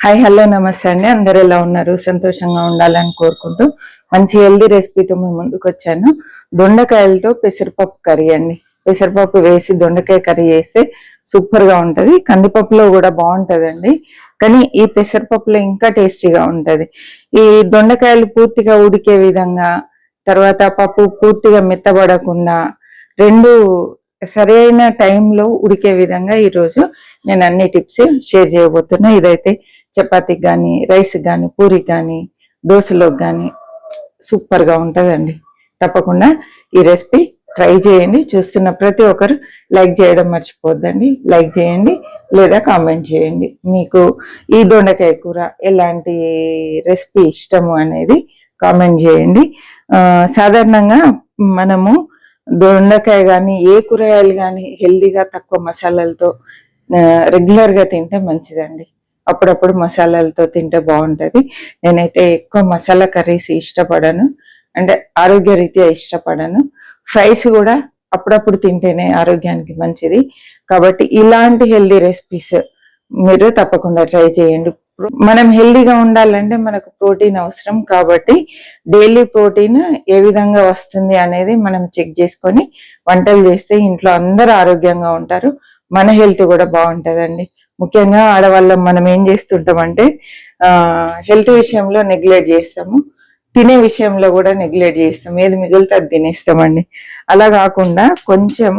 Hi hello నమస్తే అండి. అందరు ఎలా ఉన్నారు? సంతోషంగా ఉండాలని కోరుకుంటూ మంచి హెల్దీ రెసిపీతో మేము ముందుకు వచ్చాను. దొండకాయలతో పెసరపప్పు కర్రీ అండి. పెసరపప్పు వేసి దొండకాయ కర్రీ చేస్తే సూపర్గా ఉంటుంది. కందిపప్పులో కూడా బాగుంటుందండి. కానీ ఈ పెసరపప్పులో ఇంకా టేస్టీగా ఉంటుంది. ఈ దొండకాయలు పూర్తిగా ఉడికే విధంగా తర్వాత పప్పు పూర్తిగా మెత్తబడకుండా రెండు సరైన టైంలో ఉడికే విధంగా ఈరోజు నేను అన్ని టిప్స్ షేర్ చేయబోతున్నా. ఇదైతే చపాతీకి కానీ రైస్ కానీ పూరికి కానీ దోశలోకి కానీ సూపర్గా ఉంటుందండి. తప్పకుండా ఈ రెసిపీ ట్రై చేయండి. చూస్తున్న ప్రతి ఒక్కరు లైక్ చేయడం మర్చిపోద్దండి. లైక్ చేయండి లేదా కామెంట్ చేయండి. మీకు ఈ దొండకాయ కూర ఎలాంటి రెసిపీ ఇష్టము అనేది కామెంట్ చేయండి. సాధారణంగా మనము దొండకాయ కానీ ఏ కూరగాయలు కానీ హెల్దీగా తక్కువ మసాలాలతో రెగ్యులర్గా తింటే మంచిదండి. అప్పుడప్పుడు మసాలాలతో తింటే బాగుంటుంది. నేనైతే ఎక్కువ మసాలా కర్రీస్ ఇష్టపడను. అంటే ఆరోగ్య రీత్యా ఇష్టపడను. ఫ్రైస్ కూడా అప్పుడప్పుడు తింటేనే ఆరోగ్యానికి మంచిది. కాబట్టి ఇలాంటి హెల్దీ రెసిపీస్ మీరు తప్పకుండా ట్రై చేయండి. మనం హెల్దీగా ఉండాలంటే మనకు ప్రోటీన్ అవసరం కాబట్టి డైలీ ప్రోటీన్ ఏ విధంగా వస్తుంది అనేది మనం చెక్ చేసుకొని వంటలు చేస్తే ఇంట్లో అందరూ ఆరోగ్యంగా ఉంటారు. మన హెల్త్ కూడా బాగుంటుందండి. ముఖ్యంగా ఆడవాళ్ళం మనం ఏం చేస్తుంటామంటే హెల్త్ విషయంలో నెగ్లెక్ట్ చేస్తాము. తినే విషయంలో కూడా నెగ్లెక్ట్ చేస్తాం ఏది మిగిలితే అది తినేస్తామండి. అలా కాకుండా కొంచెం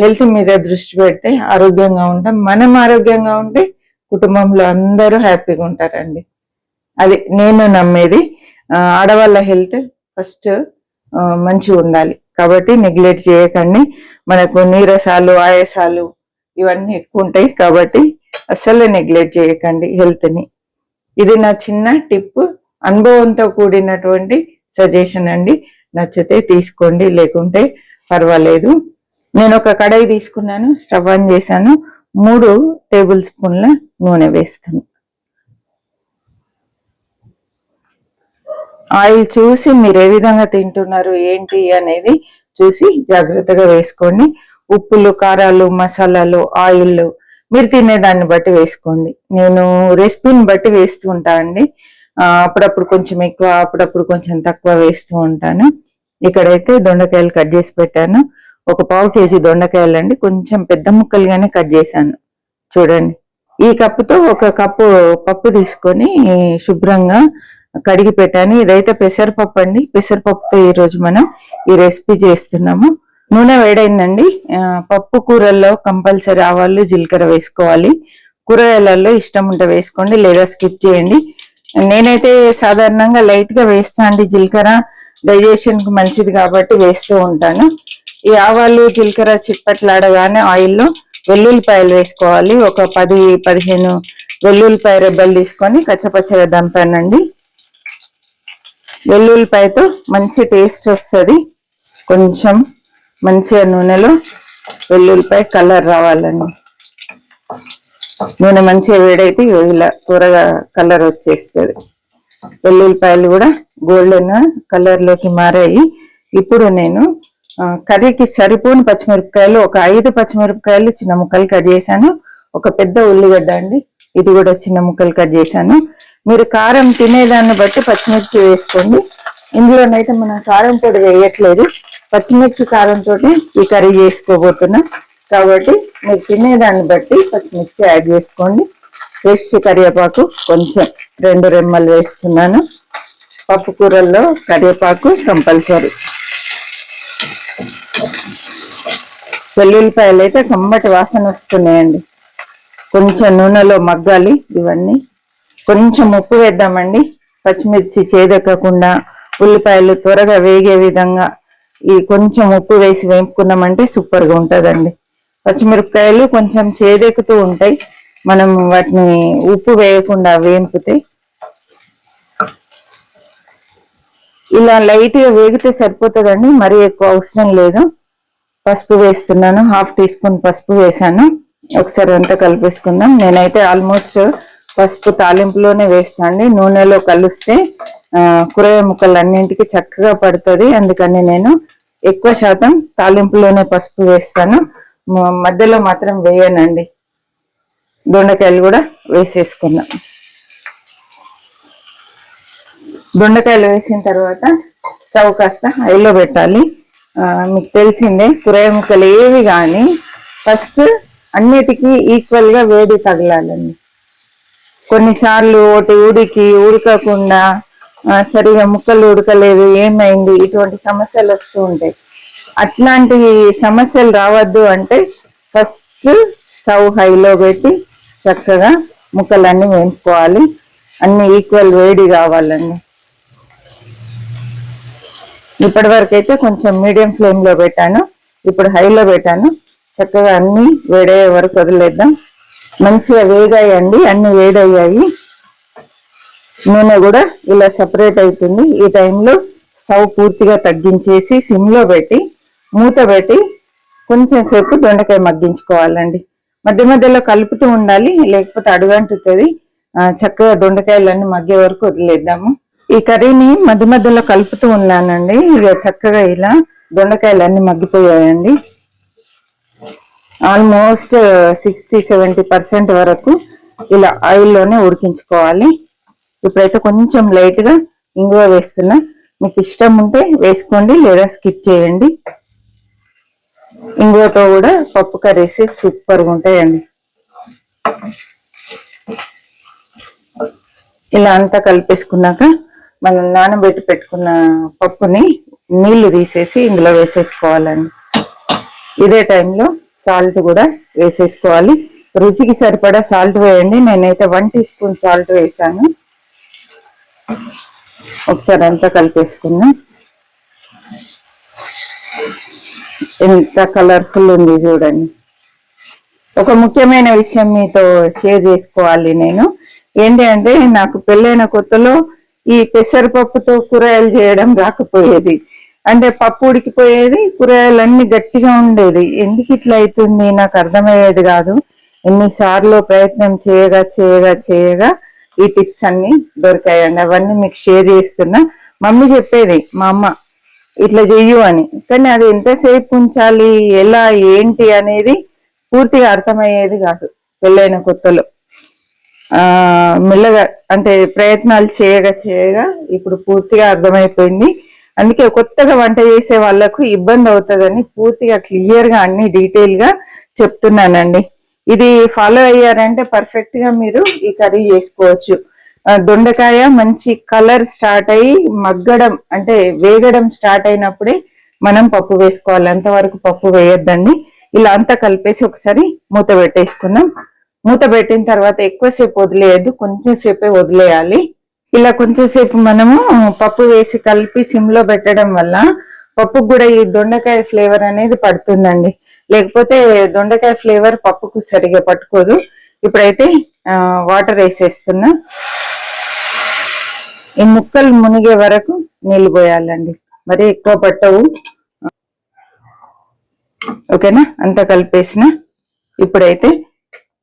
హెల్త్ మీద దృష్టి పెడితే ఆరోగ్యంగా ఉంటాం. మనం ఆరోగ్యంగా ఉంటే కుటుంబంలో అందరూ హ్యాపీగా ఉంటారండి. అది నేను నమ్మేది. ఆడవాళ్ళ హెల్త్ ఫస్ట్ మంచిగా ఉండాలి. కాబట్టి నెగ్లెక్ట్ చేయకండి. మనకు నీరసాలు ఆయాసాలు ఇవన్నీ ఎక్కువ ఉంటాయి కాబట్టి అస్సలు నెగ్లెక్ట్ చేయకండి హెల్త్ని ఇది నా చిన్న టిప్. అనుభవంతో కూడినటువంటి సజెషన్ అండి. నచ్చితే తీసుకోండి లేకుంటే పర్వాలేదు. నేను ఒక కడాయి తీసుకున్నాను స్టవ్ ఆన్ చేశాను. మూడు టేబుల్ స్పూన్ల నూనె వేస్తాను ఆయిల్ చూసి మీరు ఏ విధంగా తింటున్నారు ఏంటి అనేది చూసి జాగ్రత్తగా వేసుకోండి. ఉప్పులు కారాలు మసాలాలు ఆయిల్ మీరు తినేదాన్ని బట్టి వేసుకోండి. నేను రెసిపీని బట్టి వేస్తూ ఉంటా అండి. అప్పుడప్పుడు కొంచెం ఎక్కువ అప్పుడప్పుడు కొంచెం తక్కువ వేస్తూ ఉంటాను. ఇక్కడైతే దొండకాయలు కట్ చేసి పెట్టాను. ఒక పావు కేజీ దొండకాయలు అండి. కొంచెం పెద్ద ముక్కలుగానే కట్ చేశాను. చూడండి. ఈ కప్పుతో ఒక కప్పు పప్పు తీసుకొని శుభ్రంగా కడిగి పెట్టాను. ఇదైతే పెసరపప్పు అండి. పెసరపప్పుతో ఈరోజు మనం ఈ రెసిపీ చేస్తున్నాము. నూనె వేడైందండి. పప్పు కూరల్లో కంపల్సరీ ఆవాలు జీలకర్ర వేసుకోవాలి. కూరగాయలలో ఇష్టం ఉంటే వేసుకోండి లేదా స్కిప్ చేయండి. నేనైతే సాధారణంగా లైట్గా వేస్తా అండి జీలకర్ర. డైజెషన్కి మంచిది కాబట్టి వేస్తూ ఉంటాను. ఈ ఆవాలు జీలకర్ర చిప్పట్లాడగానే ఆయిల్లో వెల్లుల్లిపాయలు వేసుకోవాలి. ఒక పది పదిహేను వెల్లుల్లిపాయ రెబ్బలు తీసుకొని కచ్చపచ్చగా దంపానండి. వెల్లుల్లిపాయతో మంచి టేస్ట్ వస్తుంది. కొంచెం మంచిగా నూనెలో వెల్లుల్లిపాయ కలర్ రావాలండి. నూనె మంచిగా వేడైతే ఇలా త్వరగా కలర్ వచ్చేస్తుంది. వెల్లుల్లిపాయలు కూడా గోల్డెన్ కలర్లోకి మారాయి. ఇప్పుడు నేను కర్రీకి సరిపోని పచ్చిమిరపకాయలు ఒక ఐదు పచ్చిమిరపకాయలు చిన్న ముక్కలు కట్ చేశాను. ఒక పెద్ద ఉల్లిగడ్డ అండి. ఇది కూడా చిన్న ముక్కలు కట్ చేశాను. మీరు కారం తినేదాన్ని బట్టి పచ్చిమిర్చి వేసుకోండి. ఇందులోనైతే మనం కారం పొడి వేయట్లేదు. పచ్చిమిర్చి కారంతో ఈ కర్రీ చేసుకోబోతున్నా. కాబట్టి మీరు తినేదాన్ని బట్టి పచ్చిమిర్చి యాడ్ చేసుకోండి. ఫ్రెష్ కరివేపాకు కొంచెం రెండు రెమ్మలు వేస్తున్నాను. పప్పు కూరల్లో కరివేపాకు కంపల్సరీ. వెల్లుల్లిపాయలు అయితే కమ్మటి వాసన వస్తున్నాయండి. కొంచెం నూనెలో మగ్గాలి ఇవన్నీ. కొంచెం ఉప్పు వేద్దామండి. పచ్చిమిర్చి చేదెక్కకుండా ఉల్లిపాయలు త్వరగా వేగే విధంగా ఈ కొంచెం ఉప్పు వేసి వేపుకున్నామంటే సూపర్గా ఉంటుందండి. పచ్చిమిరపకాయలు కొంచెం చేదెక్కుతూ ఉంటాయి. మనం వాటిని ఉప్పు వేయకుండా వేంపితే ఇలా లైట్గా వేగితే సరిపోతుందండి. మరీ ఎక్కువ అవసరం లేదు. పసుపు వేస్తున్నాను. హాఫ్ టీ స్పూన్ పసుపు వేసాను ఒకసారి అంతా కలిపేసుకుందాం. నేనైతే ఆల్మోస్ట్ పసుపు తాలింపులోనే వేస్తాండి. నూనెలో కలిస్తే కూరగాయ ముక్కలు అన్నింటికి చక్కగా పడుతుంది. అందుకని నేను ఎక్కువ శాతం తాలింపులోనే పసుపు వేస్తాను. మధ్యలో మాత్రం వేయనండి. దొండకాయలు కూడా వేసేసుకుందాం దొండకాయలు వేసిన తర్వాత స్టవ్ కాస్త హైలో పెట్టాలి. మీకు తెలిసిందే కూరగాయ ముక్కలు ఏవి కానీ ఫస్ట్ అన్నిటికీ ఈక్వల్గా వేడి తగలాలండి. కొన్నిసార్లు ఒకటి ఉడికి ఉడకకుండా సరిగా ముక్కలు ఉడకలేదు ఏమైంది? ఇటువంటి సమస్యలు వస్తూ ఉంటాయి. అట్లాంటి సమస్యలు రావద్దు అంటే ఫస్ట్ స్టవ్ హైలో పెట్టి చక్కగా ముక్కలన్నీ వేయించుకోవాలి. అన్ని ఈక్వల్ వేడి కావాలండి ఇప్పటి వరకు అయితే కొంచెం మీడియం ఫ్లేమ్లో పెట్టాను. ఇప్పుడు హైలో పెట్టాను. చక్కగా అన్ని వేడయ్యే వరకు వదిలేద్దాం. మంచిగా వేగాయండి అన్ని వేడయ్యాయి. నూనె కూడా ఇలా సపరేట్ అవుతుంది. ఈ టైంలో స్టవ్ పూర్తిగా తగ్గించేసి సిమ్లో పెట్టి మూత పెట్టి కొంచెం సేపు దొండకాయ మగ్గించుకోవాలండి. మధ్య మధ్యలో కలుపుతూ ఉండాలి లేకపోతే అడుగంటుతుంది. చక్కగా దొండకాయలన్నీ మగ్గే వరకు వదిలేద్దాము. ఈ కర్రీని మధ్య మధ్యలో కలుపుతూ ఉన్నానండి. ఇక చక్కగా ఇలా దొండకాయలన్నీ మగ్గిపోయాయండి. ఆల్మోస్ట్ సిక్స్టీ సెవెంటీ పర్సెంట్ వరకు ఇలా ఆయిల్లోనే ఉడికించుకోవాలి. ఇప్పుడైతే కొంచెం లైట్గా ఇంగువ వేస్తున్నా. మీకు ఇష్టం ఉంటే వేసుకోండి లేదా స్కిప్ చేయండి. ఇంగువతో కూడా పప్పు కర్రీస్ సూపర్గా ఉంటాయండి. ఇలా అంతా కలిపేసుకున్నాక మనం నానబెట్టి పెట్టుకున్న పప్పుని నీళ్ళు తీసేసి ఇందులో వేసేసుకోవాలండి. ఇదే టైంలో సాల్ట్ కూడా వేసేసుకోవాలి. రుచికి సరిపడా సాల్ట్ వేయండి. నేనైతే వన్ టీ స్పూన్ సాల్ట్ వేసాను. ఒకసారి అంతా కలిపేసుకున్నా ఎంత కలర్ఫుల్ ఉంది చూడండి. ఒక ముఖ్యమైన విషయం మీతో షేర్ చేసుకోవాలి నేను. ఏంటి అంటే నాకు పెళ్ళైన కొత్తలో ఈ పెసరపప్పుతో కూరగాయలు చేయడం రాకపోయేది. అంటే పప్పు ఉడికిపోయేది అన్ని గట్టిగా ఉండేది. ఎందుకు ఇట్లా అవుతుంది? నాకు అర్థమయ్యేది కాదు. ఎన్నిసార్లు ప్రయత్నం చేయగా చేయగా చేయగా ఈ టిప్స్ అన్ని దొరికాయండి. అవన్నీ మీకు షేర్ చేస్తున్నా. మమ్మీ చెప్పేది మా అమ్మ ఇట్లా చెయ్యు అని. కానీ అది ఎంతసేపు ఉంచాలి ఎలా ఏంటి అనేది పూర్తిగా అర్థమయ్యేది కాదు. పెళ్ళైన కొత్తలో. ఆ మెల్లగా అంటే ప్రయత్నాలు చేయగా చేయగా ఇప్పుడు పూర్తిగా అర్థమైపోయింది. అందుకే కొత్తగా వంట చేసే వాళ్ళకు ఇబ్బంది అవుతుందని పూర్తిగా క్లియర్గా అన్ని డీటెయిల్గా చెప్తున్నానండి. ఇది ఫాలో అయ్యారంటే పర్ఫెక్ట్గా మీరు ఈ కర్రీ చేసుకోవచ్చు. దొండకాయ మంచి కలర్ స్టార్ట్ అయ్యి మగ్గడం అంటే వేగడం స్టార్ట్ అయినప్పుడే మనం పప్పు వేసుకోవాలి. అంతవరకు పప్పు వేయొద్దండి. ఇలా అంతా కలిపేసి ఒకసారి మూత పెట్టేసుకున్నాం మూత పెట్టిన తర్వాత ఎక్కువసేపు వదిలేయద్దు కొంచెం సేపే వదిలేయాలి. ఇలా కొంచెంసేపు మనము పప్పు వేసి కలిపి సిమ్లో పెట్టడం వల్ల పప్పుకు కూడా ఈ దొండకాయ ఫ్లేవర్ అనేది పడుతుందండి. లేకపోతే దొండకాయ ఫ్లేవర్ పప్పుకు సరిగా పట్టుకోదు. ఇప్పుడైతే వాటర్ వేసేస్తున్నా. ఈ ముక్కలు మునిగే వరకు నీళ్ళు పోయాలండి. మరి ఎక్కువ పట్టవు. ఓకేనా? అంతా కలిపేసిన. ఇప్పుడైతే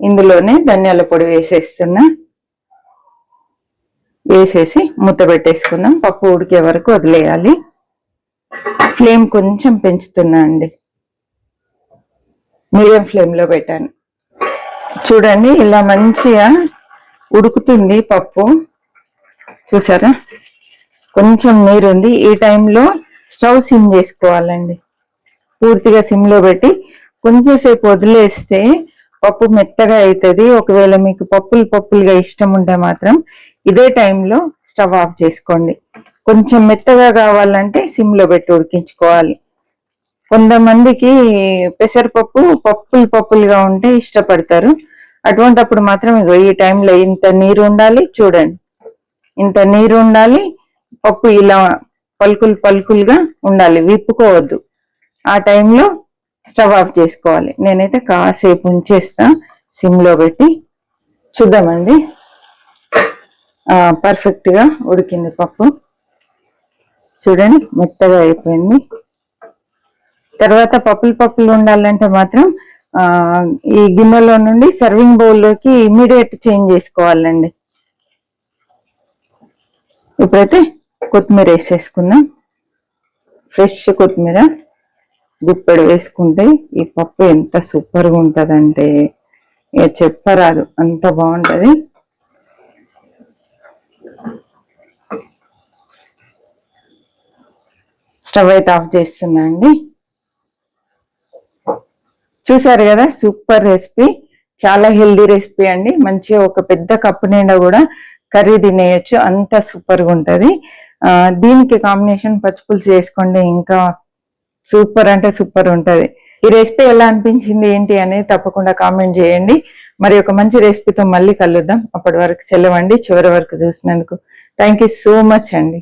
ఇందులోనే ధనియాల పొడి వేసేస్తున్నా. వేసేసి మూత పెట్టేసుకుందాం. పప్పు ఉడికే వరకు వదిలేయాలి. ఫ్లేమ్ కొంచెం పెంచుతున్నా అండి. మీడియం ఫ్లేమ్లో పెట్టాను. చూడండి ఇలా మంచిగా ఉడుకుతుంది పప్పు. చూసారా? కొంచెం నీరు ఉంది. ఈ టైంలో స్టవ్ సిమ్ చేసుకోవాలండి. పూర్తిగా సిమ్లో పెట్టి కొంచెం సేపు వదిలేస్తే పప్పు మెత్తగా అవుతుంది ఒకవేళ మీకు పప్పులు పప్పులుగా ఇష్టం ఉంటే మాత్రం ఇదే టైంలో స్టవ్ ఆఫ్ చేసుకోండి. కొంచెం మెత్తగా కావాలంటే సిమ్లో పెట్టి ఉడికించుకోవాలి. కొంతమందికి పెసరపప్పు పప్పులు పప్పులుగా ఉంటే ఇష్టపడతారు. అటువంటప్పుడు మాత్రం ఇగో ఈ టైంలో ఇంత నీరు ఉండాలి చూడండి. ఇంత నీరు ఉండాలి పప్పు ఇలా పలుకులు పలుకులుగా ఉండాలి విప్పుకోవద్దు. ఆ టైంలో స్టవ్ ఆఫ్ చేసుకోవాలి. నేనైతే కాసేపు ఉంచేస్తా సిమ్లో పెట్టి. చూద్దామండి. పర్ఫెక్ట్గా ఉడికింది పప్పు. చూడండి మెత్తగా అయిపోయింది. తర్వాత పప్పులు పప్పులు ఉండాలంటే మాత్రం ఈ గిన్నెలో నుండి సర్వింగ్ బౌల్లోకి ఇమీడియట్ చేంజ్ చేసుకోవాలండి. ఇప్పుడైతే కొత్తిమీర వేసేసుకుందాం. ఫ్రెష్ కొత్తిమీర గుప్పెడు వేసుకుంటే ఈ పప్పు ఎంత సూపర్గా ఉంటుందంటే ఇక చెప్పరాదు అంత బాగుంటుంది. స్టవ్ అయితే ఆఫ్ చేస్తున్నా అండి. చూసారు కదా సూపర్ రెసిపీ. చాలా హెల్దీ రెసిపీ అండి. మంచిగా ఒక పెద్ద కప్పు నిండా కూడా కర్రీ తినేయచ్చు. అంత సూపర్గా ఉంటుంది. దీనికి కాంబినేషన్ పచ్చిపులుసు చేసుకోండి ఇంకా సూపర్ అంటే సూపర్ ఉంటుంది. ఈ రెసిపీ ఎలా అనిపించింది ఏంటి అనేది తప్పకుండా కామెంట్ చేయండి. మరి ఒక మంచి రెసిపీతో మళ్ళీ కలుద్దాం. అప్పటి వరకు సెలవండి చివరి వరకు చూసినందుకు థ్యాంక్ యూ సో మచ్ అండి.